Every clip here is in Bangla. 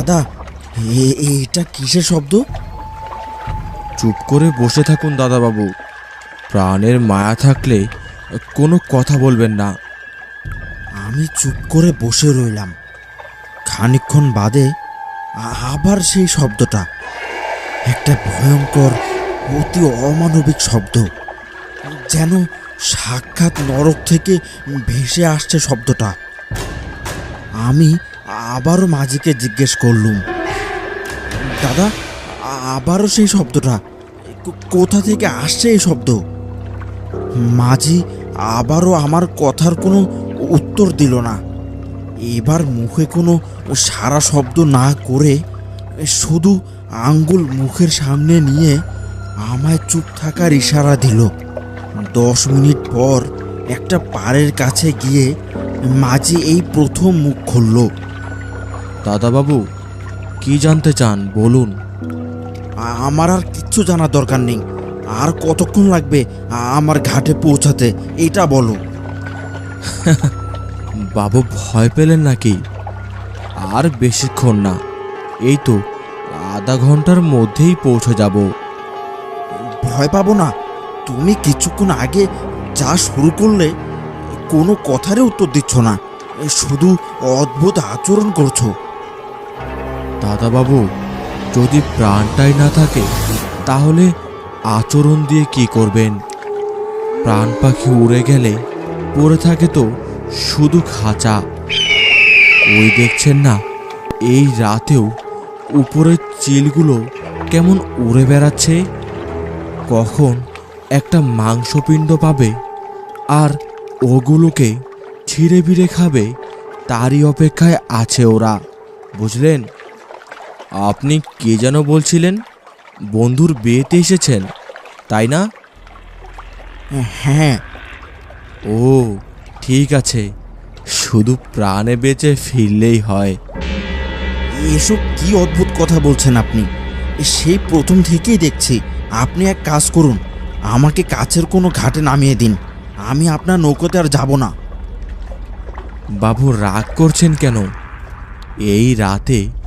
দাদা এ- এটা কিসের শব্দ? চুপ করে বসে থাকুন দাদাবাবু। প্রাণের মায়া থাকলে কোনো কথা বলবেন না। আমি চুপ করে বসে রইলাম। খানিকক্ষণ বাদে আবার সেই শব্দটা। একটা ভয়ঙ্কর অতি অমানবিক শব্দ। যেন সাক্ষাৎ নরক থেকে ভেসে আসছে শব্দটা। আমি আবারও মাঝিকে জিজ্ঞেস করলুম। দাদা, আবারও সেই শব্দটা। কোথা থেকে আসছে এই শব্দ? মাঝি আবারও আমার কথার কোনো উত্তর দিল না। এবার মুখে কোনো সারা শব্দ না করে শুধু আঙ্গুল মুখের সামনে নিয়ে আমায় চুপ থাকার ইশারা দিল। দশ মিনিট পর একটা পাড়ের কাছে গিয়ে মাঝি এই প্রথম মুখ খুলল। দাদাবাবু কি জানতে চান বলুন। আমার আর কিচ্ছু জানার দরকার নেই। আর কতক্ষণ লাগবে আমার ঘাটে পৌঁছাতে এটা বলো। বাবু ভয় পেলেন নাকি? আর বেশিক্ষণ না। এই তো আধা ঘণ্টার মধ্যেই পৌঁছে যাব। ভয় পাবো না। তুমি কিছুক্ষণ আগে যা শুরু করলে কোনো কথারই উত্তর দিচ্ছ না। শুধু অদ্ভুত আচরণ করছ। দাদাবাবু, যদি প্রাণটাই না থাকে, তাহলে আচরণ দিয়ে কি করবেন? প্রাণ পাখি উড়ে গেলে পড়ে থাকে তো শুধু খাঁচা। ওই দেখছেন না, এই রাতেও উপরের চিলগুলো কেমন উড়ে বেড়াচ্ছে? কখন একটা মাংসপিণ্ড পাবে আর ওগুলোকে ছিঁড়ে বিড়ে খাবে, তারই অপেক্ষায় আছে ওরা, বুঝলেন? আপনি কে যেন বলছিলেন? বন্ধুর বিয়েতে এসেছেন তাই না? হ্যাঁ। ও ঠিক আছে। শুধু প্রাণে বেঁচে ফিরলেই হয়। এসব কি অদ্ভুত কথা বলছেন আপনি? সেই প্রথম থেকেই দেখছি। আপনি এক কাজ করুন আমাকে কাছের কোনো ঘাটে নামিয়ে দিন। আমি আপনার নৌকোতে আর যাব না। বাবু রাগ করছেন কেন? এই রাতে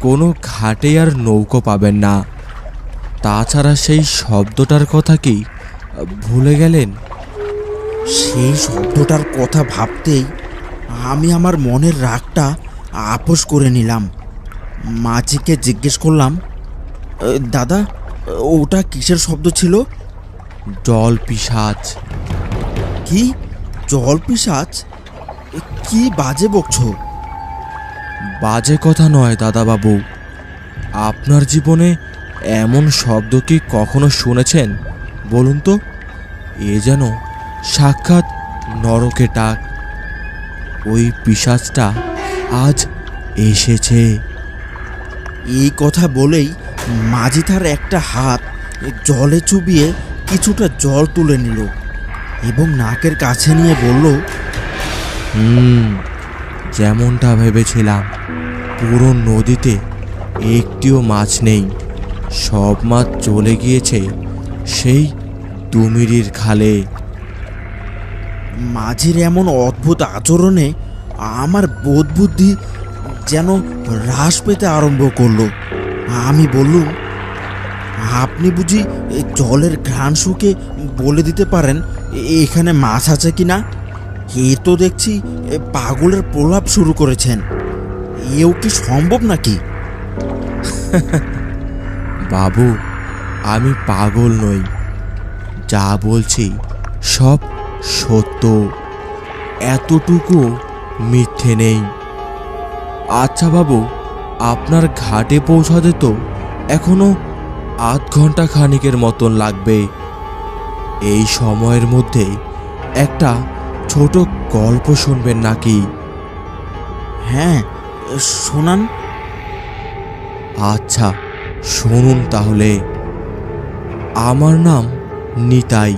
কোনো ঘাটে আর নৌকো পাবেন না। তাছাড়া সেই শব্দটার কথা কি ভুলে গেলেন? সেই শব্দটার কথা ভাবতেই আমি আমার মনের রাগটা আপোষ করে নিলাম। মাঝিকে জিজ্ঞেস করলাম দাদা ওটা কিসের শব্দ ছিল? জল পিসাজ কি? জল পিসাচ কি বাজে বকছো? বাজে কথা নয় দাদাবাবু। আপনার জীবনে এমন শব্দ কি কখনো শুনেছেন? বলুন তো, এ যেন সাক্ষাৎ নরকে ডাক। ওই পিসাজটা আজ এসেছে। এই কথা বলেই মাঝি তার একটা হাত জলে চুবিয়ে কিছুটা জল তুলে নিল এবং নাকের কাছে নিয়ে বলল, হুম যেমনটা ভেবেছিলাম, পুরো নদীতে একটিও মাছ নেই। সব মাছ চলে গিয়েছে সেই তুমিরির খালে। মাঝির এমন অদ্ভুত আচরণে আমার বোধ বুদ্ধি যেন হ্রাস পেতে আরম্ভ করল। আমি বললুম, আপনি বুঝি জলের ঘ্রাণ শুকে বলে দিতে পারেন এখানে মাছ আছে কি না এ তো দেখছি পাগলের প্রলাপ শুরু করেছেন। এও কি সম্ভব নাকি? বাবু, আমি পাগল নই। যা বলছি সব সত্য। এতটুকু মিথ্যে নেই। আচ্ছা বাবু, আপনার ঘাটে পৌঁছাতে তো এখনও আধ ঘণ্টা খানিকের মতন লাগবে। এই সময়ের মধ্যে একটা ছোট গল্প শুনবেন নাকি? হ্যাঁ শোনান। আচ্ছা শুনুন তাহলে। আমার নাম নিতাই।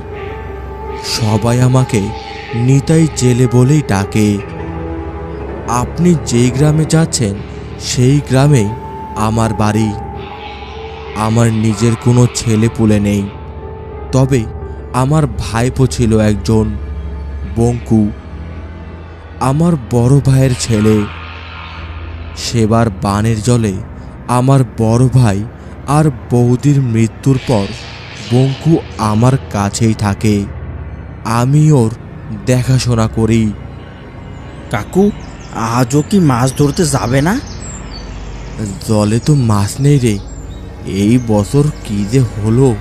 সবাই আমাকে নিতাই জেলে বলেই ডাকে। আপনি যেই গ্রামে যাচ্ছেন সেই গ্রামেই আমার বাড়ি। আমার নিজের কোনো ছেলে পুলে নেই। তবে আমার ভাইপো ছিল একজন। বঙ্কু আমার বড় ভাইয়ের ছেলে সেবার বানের জলে আমার বড় ভাই আর বৌদির মৃত্যুর পর বঙ্কু আমার কাছেই থাকে। আমি ওর দেখাশোনা করি। কাকু আজও কি মাছ ধরতে যাবে না? জলে তো মাছ নেই রে। এই বছর কি যে হলো?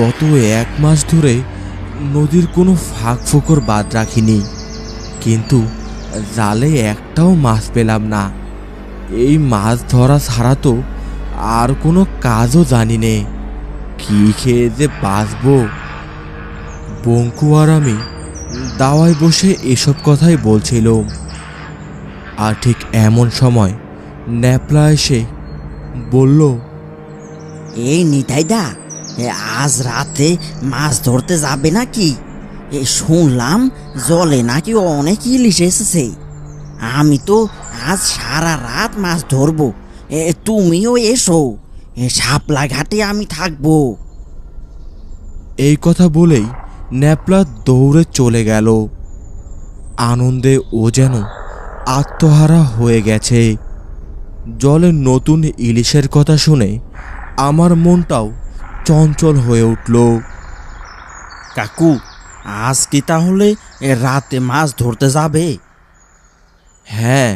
গত এক মাস ধরে নদীর কোনো ফাঁক ফোকর বাদ রাখিনি। কিন্তু জালে একটাও মাছ পেলাম না। এই মাছ ধরা ছাড়া তো আর কোনো কাজও জানি নে। কি খেয়ে যে বাঁচবো? বঙ্কু আর আমি দাওয়ায় বসে এসব কথাই বলছিলাম আর ঠিক এমন সময় ন্যাপলা এসে বলল, এই নিতাইদা আজ রাতে মাছ ধরতে যাবে নাকি? এ, শুনলাম জলে নাকি অনেক ইলিশ এসেছে। আমি তো আজ সারা রাত মাছ ধরবো। এ, তুমিও এসো। এ, শাপলা ঘাটে আমি থাকব। এই কথা বলেই ন্যাপলা দৌড়ে চলে গেল। আনন্দে ও যেন আত্মহারা হয়ে গেছে। জলে নতুন ইলিশের কথা শুনে আমার মনটাও চঞ্চল হয়ে উঠল। কাকু, আজ কি তাহলে রাতে মাছ ধরতে যাবে? হ্যাঁ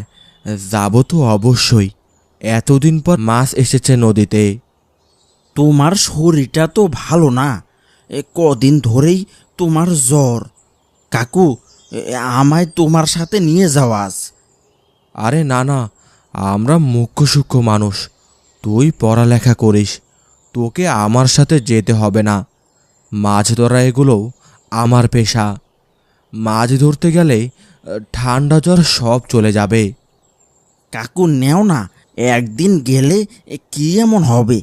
যাব তো অবশ্যই। এতদিন পর মাছ এসেছে নদীতে। তোমার শরীরটা তো ভালো না। কদিন ধরেই তোমার জ্বর। কাকু আমায় তোমার সাথে নিয়ে যাও আজ। আরে না না, আমরা মুখ্য সূক্ষ্ম মানুষ। তুই পড়ালেখা করিস। তোকে আমার সাথে যেতে হবে না। মাছ ধরা এগুলো আমার পেশা। মাছ ধরতে গেলে ঠান্ডা জ্বর সব চলে যাবে। কাকু নেও না। একদিন গেলে কি এমন হবে?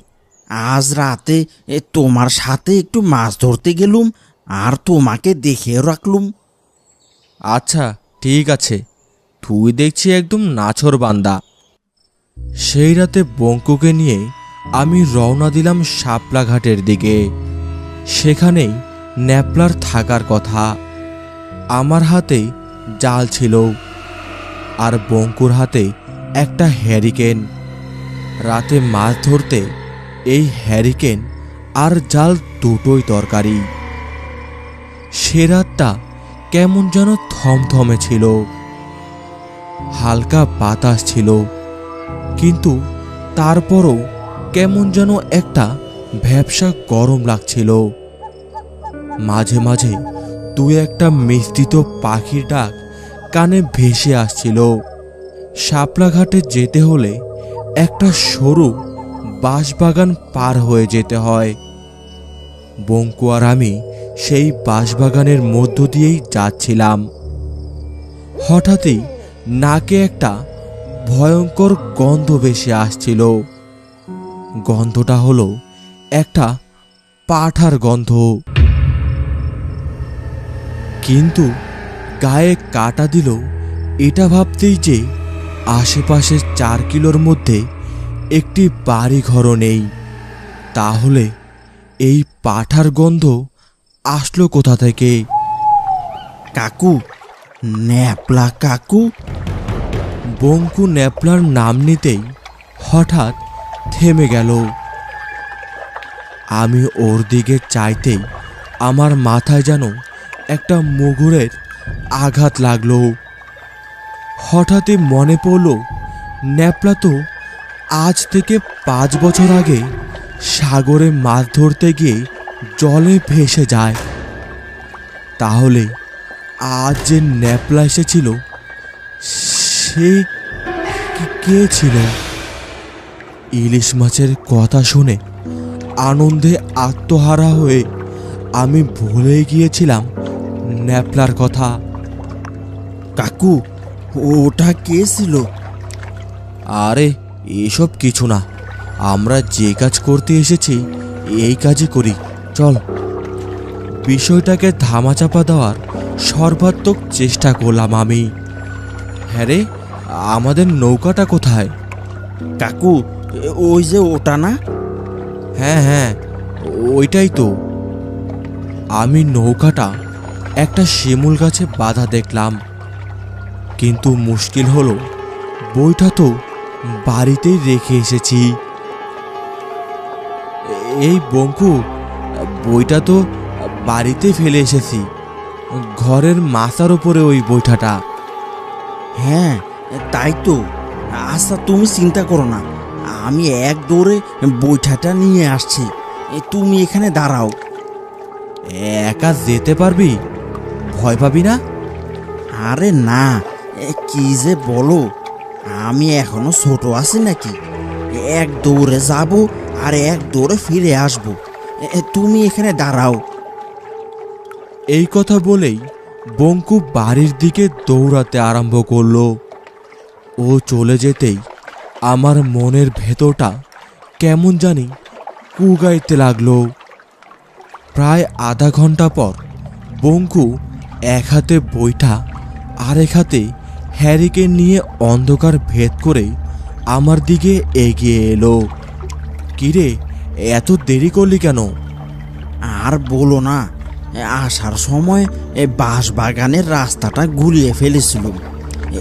আজ রাতে এ, তোমার সাথে একটু মাছ ধরতে গেলুম আর তোমাকে দেখেও রাখলুম। আচ্ছা ঠিক আছে। তুই দেখছি একদম নাছর বান্দা। সেই রাতে বঙ্কুকে নিয়ে আমি রওনা দিলাম শাপলা ঘাটের দিকে। সেখানেই ন্যাপলার থাকার কথা। আমার হাতে জাল ছিল আর বঙ্কুর হাতে একটা হ্যারিকেন। রাতে মাছ ধরতে এই হ্যারিকেন আর জাল দুটোই দরকারি। সে রাতটা কেমন যেন থমথমে ছিল। হালকা বাতাস ছিল। কিন্তু তারপরও কেমন যেন একটা ভ্যাবসা গরম লাগছিল। মাঝে মাঝে দু একটা মিশ্রিত পাখির ডাক কানে ভেসে আসছিল। শাপলা ঘাটে যেতে হলে একটা সরু বাঁশবাগান পার হয়ে যেতে হয়। বঙ্কু আর আমি সেই বাঁশবাগানের মধ্য দিয়েই যাচ্ছিলাম। হঠাৎই নাকে একটা ভয়ঙ্কর গন্ধ ভেসে আসছিল। গন্ধটা হলো একটা পাঠার গন্ধ। কিন্তু গায়ে কাটা দিল এটা ভাবতেই যে আশেপাশে চার কিলোর মধ্যে একটি বাড়ি ঘরও নেই। তাহলে এই পাঠার গন্ধ আসলো কোথা থেকে? কাকু, ন্যাপলা কাকু? বঙ্কু ন্যাপলার নাম নিতেই হঠাৎ থেমে গেল। আমি ওর দিকে চাইতেই আমার মাথায় যেন একটা মুগুরের আঘাত লাগল। হঠাৎই মনে পড়ল, ন্যাপলা তো আজ থেকে পাঁচ বছর আগে সাগরে মাছ ধরতে গিয়ে জলে ভেসে যায়। তাহলে আজ যে ন্যাপলা এসেছিল, সে কে ছিল? ইলিশ মাছের কথা শুনে আনন্দে আত্মহারা হয়ে আমি ভুলে গিয়েছিলাম ন্যাপলার কথা। কাকু, ওটা কে ছিল? আরে, এসব কিছু না। আমরা যে কাজ করতে এসেছি, এই কাজই করি। চল। বিষয়টাকে ধামাচাপা দেওয়ার সর্বাত্মক চেষ্টা করলাম আমি। হ্যাঁ রে, আমাদের নৌকাটা কোথায়? কাকু ওই যে ওটা না? হ্যাঁ হ্যাঁ ওইটাই তো। আমি নৌকাটা একটা শিমুল গাছে বাধা দেখলাম। কিন্তু মুশকিল হলো বইটা তো বাড়িতেই রেখে এসেছি। এই বঙ্কু বইটা তো বাড়িতে ফেলে এসেছি। ঘরের মাথার ওপরে ওই বইটাটা হ্যাঁ তাই তো। আচ্ছা তুমি চিন্তা করো না। আমি এক দৌড়ে বৈঠাটা নিয়ে আসছি। এ, তুমি এখানে দাঁড়াও। একা যেতে পারবি? ভয় পাবি না? আরে না এ, কি যে বলো? আমি এখনও ছোট আছি নাকি? এক দৌড়ে যাব আর এক দৌড়ে ফিরে আসব। তুমি এখানে দাঁড়াও। এই কথা বলেই বঙ্কু বাড়ির দিকে দৌড়াতে আরম্ভ করল। ও চলে যেতেই আমার মনের ভেতরটা কেমন জানি কুগাইতে লাগল। প্রায় আধা ঘণ্টা পর বঙ্কু এক হাতে বইটা, আরেক হাতে হ্যারিকে নিয়ে অন্ধকার ভেদ করে আমার দিকে এগিয়ে এলো। কিরে, এত দেরি করলি কেন? আর বলো না, আসার সময় এ বাঁশ বাগানের রাস্তাটা গুলিয়ে ফেলেছিল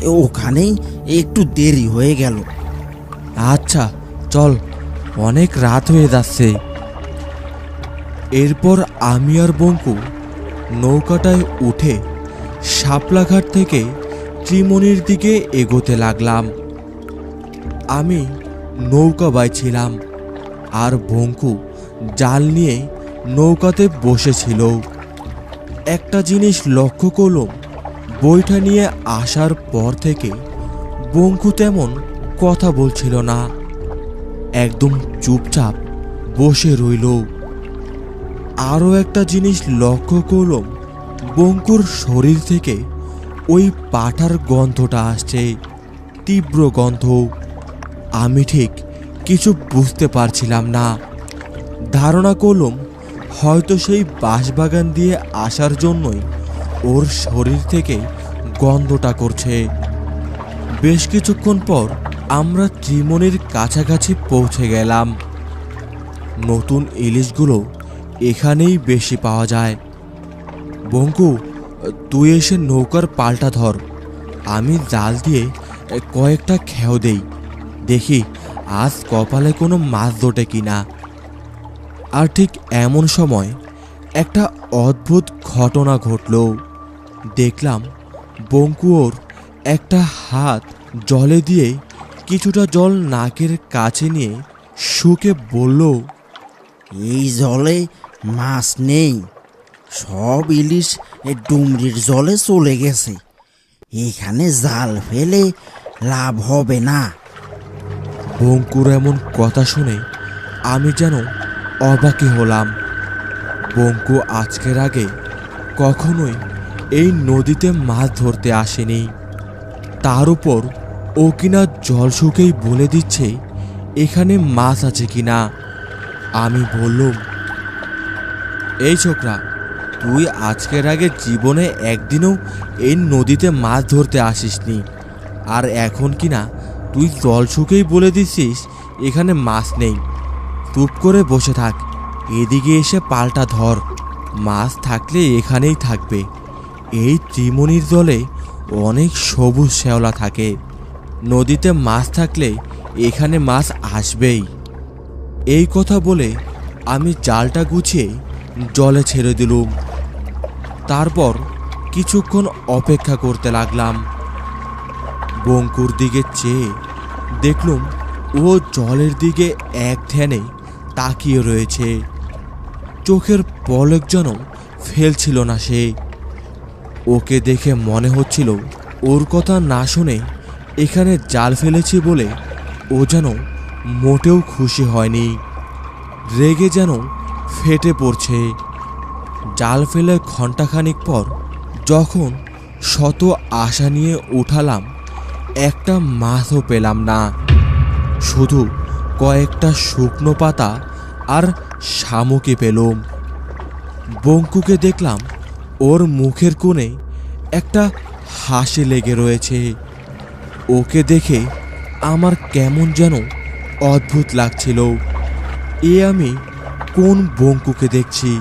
ওখানেই একটু দেরি হয়ে গেল। আচ্ছা চল, অনেক রাত হয়ে যাচ্ছে। এরপর আমি আর বঙ্কু নৌকাটায় উঠে শাপলাঘাট থেকে ত্রিমণির দিকে এগোতে লাগলাম। আমি নৌকা বাইছিলাম আর বঙ্কু জাল নিয়ে নৌকাতে বসেছিল। একটা জিনিস লক্ষ্য করলাম, বইটা নিয়ে আসার পর থেকে বঙ্কু তেমন কথা বলছিল না। একদম চুপচাপ বসে রইল। আরও একটা জিনিস লক্ষ্য করলাম, বঙ্কুর শরীর থেকে ওই পাঠার গন্ধটা আসছে, তীব্র গন্ধ। আমি ঠিক কিছু বুঝতে পারছিলাম না। ধারণা করলাম, হয়তো সেই বাঁশবাগান দিয়ে আসার জন্যই ওর শরীর থেকে গন্ধটা করছে। বেশ কিছুক্ষণ পর আমরা ত্রিমণির কাছাকাছি পৌঁছে গেলাম। নতুন ইলিশগুলো এখানেই বেশি পাওয়া যায়। বঙ্কু, তুই এসে নৌকার পাল্টা ধর। আমি জাল দিয়ে কয়েকটা খেও দেই। দেখি, আজ কপালে কোনো মাছ দোটে কিনা। আর ঠিক এমন সময় একটা অদ্ভুত ঘটনা ঘটল। দেখলাম বঙ্কুয়োর একটা হাত জলে দিয়ে কিছুটা জল নাকের কাছে নিয়ে শুকে বলল এই জলে মাছ নেই। সব ইলিশ এ ডুমরির জলে চলে গেছে। এখানে জাল ফেলে লাভ হবে না। বঙ্কুর এমন কথা শুনে আমি যেন অবাকে হলাম। বঙ্কু আজকের আগে কখনোই এই নদীতে মাছ ধরতে আসেনি। তার উপর ও কিনা জল শুকেই বলে দিচ্ছে, এখানে মাছ আছে কিনা? আমি বললুম, এই ছোকরা, তুই আজকের আগে জীবনে একদিনও এই নদীতে মাছ ধরতে আসিসনি। আর এখন কিনা তুই জল শুকেই বলে দিছিস এখানে মাছ নেই। চুপ করে বসে থাক, এদিকে এসে পাল্টা ধর। মাছ থাকলে এখানেই থাকবে। এই ত্রিমণির জলে অনেক সবুজ শ্যাওলা থাকে। নদীতে মাছ থাকলে এখানে মাছ আসবেই। এই কথা বলে আমি জালটা গুছিয়ে জলে ছেড়ে দিলুম। তারপর কিছুক্ষণ অপেক্ষা করতে লাগলাম। বঙ্কুর দিকে চেয়ে দেখলুম ও জলের দিকে এক ধ্যানে তাকিয়ে রয়েছে। চোখের পলক যেন ফেলছিল না সে। ওকে দেখে মনে হচ্ছিল ওর কথা না শুনে এখানে জাল ফেলেছি বলে ও যেন মোটেও খুশি হয়নি। রেগে যেন ফেটে পড়ছে। জাল ফেলে ঘন্টাখানিক পর যখন শত আশা নিয়ে উঠালাম, একটা মাছও পেলাম না। শুধু কয়েকটা শুকনো পাতা আর শামুকে পেলুম। বঙ্কুকে দেখলাম ওর মুখের কোণে একটা হাসি লেগে রয়েছে। ওকে দেখে আমার কেমন যেন অদ্ভুত লাগছিল। এ আমি কোন বঙ্কুকে দেখছি?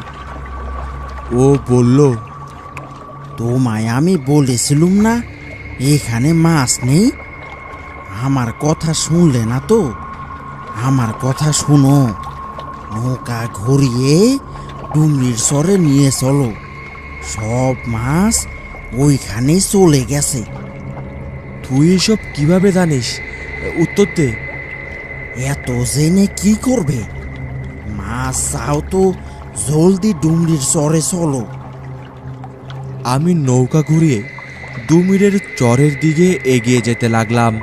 ও বলল, তোমায় আমি বলেছিলুম না, এখানে মাছ নেই। আমার কথা শুনলে না তো? আমার কথা শুনো। নৌকা ঘুরিয়ে ডুমরির সরে নিয়ে চলো। সব মাছ ওইখানে চলে গেছে। তুই এসব কীভাবে জানিস? উত্তর দে। এত জেনে কি করবে? মাছ চাও তো জলদি ডুমরির চরে চলো। আমি নৌকা ঘুরিয়ে দুমিরের চরের দিকে এগিয়ে যেতে লাগলাম।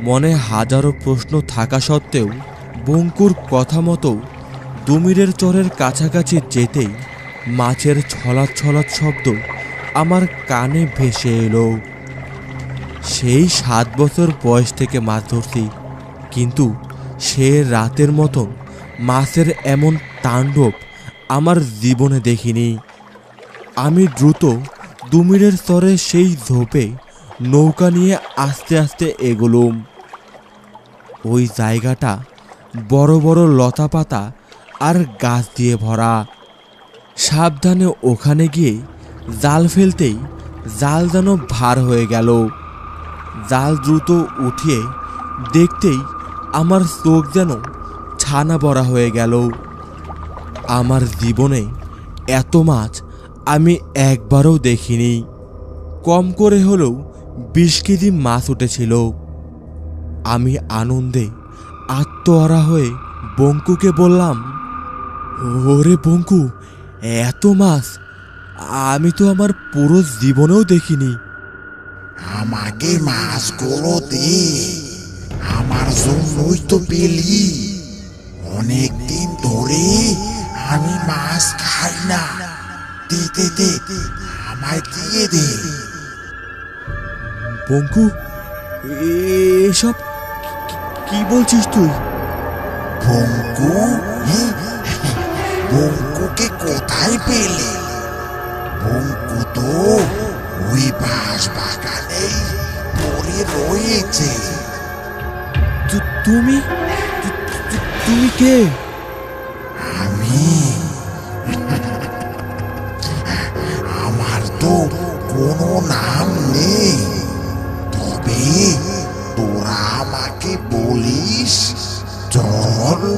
মনে হাজারো প্রশ্ন থাকা সত্ত্বেও বঙ্কুর কথা মতো দুমিরের চরের কাছাকাছি যেতেই মাছের ছলাৎ ছলাৎ শব্দ আমার কানে ভেসে এলো। সেই সাত বছর বয়স থেকে মাছ ধরছি। কিন্তু সে রাতের মতন মাছের এমন তাণ্ডব আমার জীবনে দেখিনি। আমি দ্রুত দুমিরের স্তরে সেই ঝোপে নৌকা নিয়ে আস্তে আস্তে এগোলুম। ওই জায়গাটা বড় বড় লতা পাতা আর গাছ দিয়ে ভরা। সাবধানে ওখানে গিয়ে জাল ফেলতেই জাল যেন ভার হয়ে গেল। জাল দ্রুত উঠিয়ে দেখতেই আমার চোখ যেন ছানা বড়া হয়ে গেল। আমার জীবনে এত মাছ আমি একবারও দেখিনি। কম করে হলেও বিশ কেজি মাছ উঠেছিল। আমি আনন্দে আত্মহারা হয়ে বঙ্কুকে বললাম, ওরে বঙ্কু, এত মাছ আমি তো আমার পুরো জীবনেও দেখিনি। আমাকে মাছগুলো দে আমার জন্যই তো পেলি। অনেক দিন ধরে আমি মাছ খাই না। দিতে দে আমায় দিয়ে দে। বঙ্কু এসব কি বলছিস তুই? বঙ্কু হ্যাঁ? বঙ্কুকে কোথায় পেলে? বঙ্কু তো বাঁশ বাগানেই পড়ে রয়েছে। তুমি? তুমি কে? আমি? আমার তো কোনো নাম নেই। তবে তোরা আমাকে বলিস জল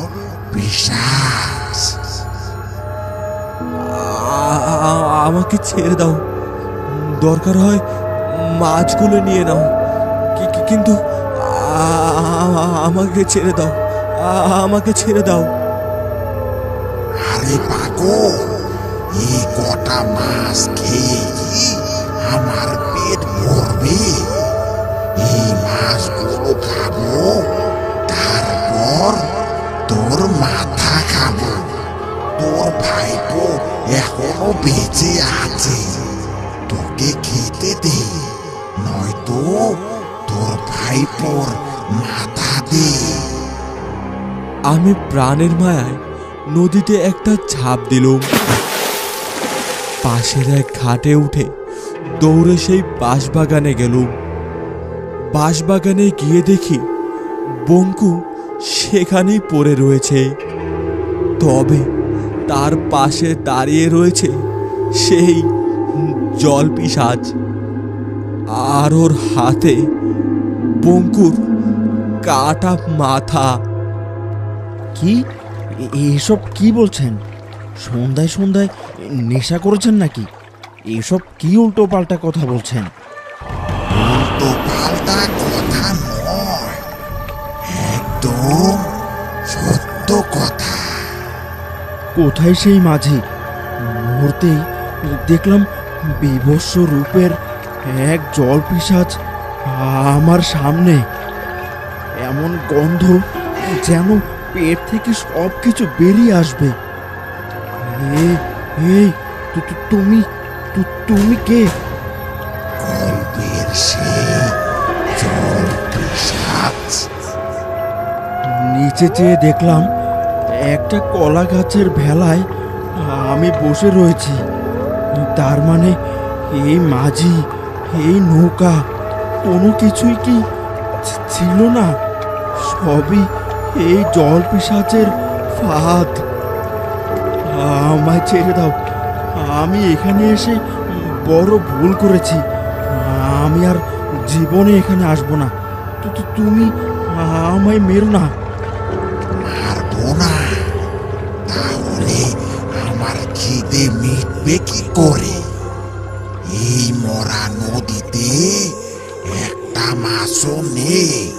আ- আমাকে ছেড়ে দাও। দরকার হয়, মাছগুলো নিয়ে নাও। কিন্তু আমাকে ছেড়ে দাও। আমাকে ছেড়ে দাও। আরে পাগল, এই কটা মাছ খেয়ে আমি প্রাণের মায়ায় নদীতে একটা ছাপ দিলুম। পাশের এক ঘাটে উঠে দৌড়ে সেই বাঁশবাগানে গেলুম। বাঁশবাগানে গিয়ে দেখি বঙ্কু সেখানেই পড়ে রয়েছে। তবে তার পাশে দাঁড়িয়ে রয়েছে সেই জল পিসাজ আর ওর হাতে বঙ্কুর কাটা মাথা কি? এসব কি বলছেন? সন্ধ্যায় সন্ধ্যায় নেশা করেছেন নাকি? এসব কি উল্টো পাল্টা কথা বলছেন? তো পাল্টা কথা নয়। একদম সত্য কথা। কোথায় সেই মাঝি? মুহূর্তেই দেখলাম বিভৎস রূপের এক জল পিসাজ আমার সামনে। এমন গন্ধ যেন পেট থেকে সব কিছু বেরিয়ে আসবে। এই তুমি তুমি কে? গল্পের নিচে চেয়ে দেখলাম একটা কলা গাছের ভেলায় আমি বসে রয়েছি। তার মানে এই মাঝি এই নৌকা কোনো কিছুই কি ছিল না? সবই এই জল পিসাচের ফাঁদ। আমায় ছেড়ে দাও। আমি এখানে এসে বড় ভুল করেছি। আমি আর জীবনে এখানে আসব না। তুমি আমায় মেরো না। না। তাহলে আমার মিটবে কি করে? এই মরা নদীতে একটা মাছও নেই।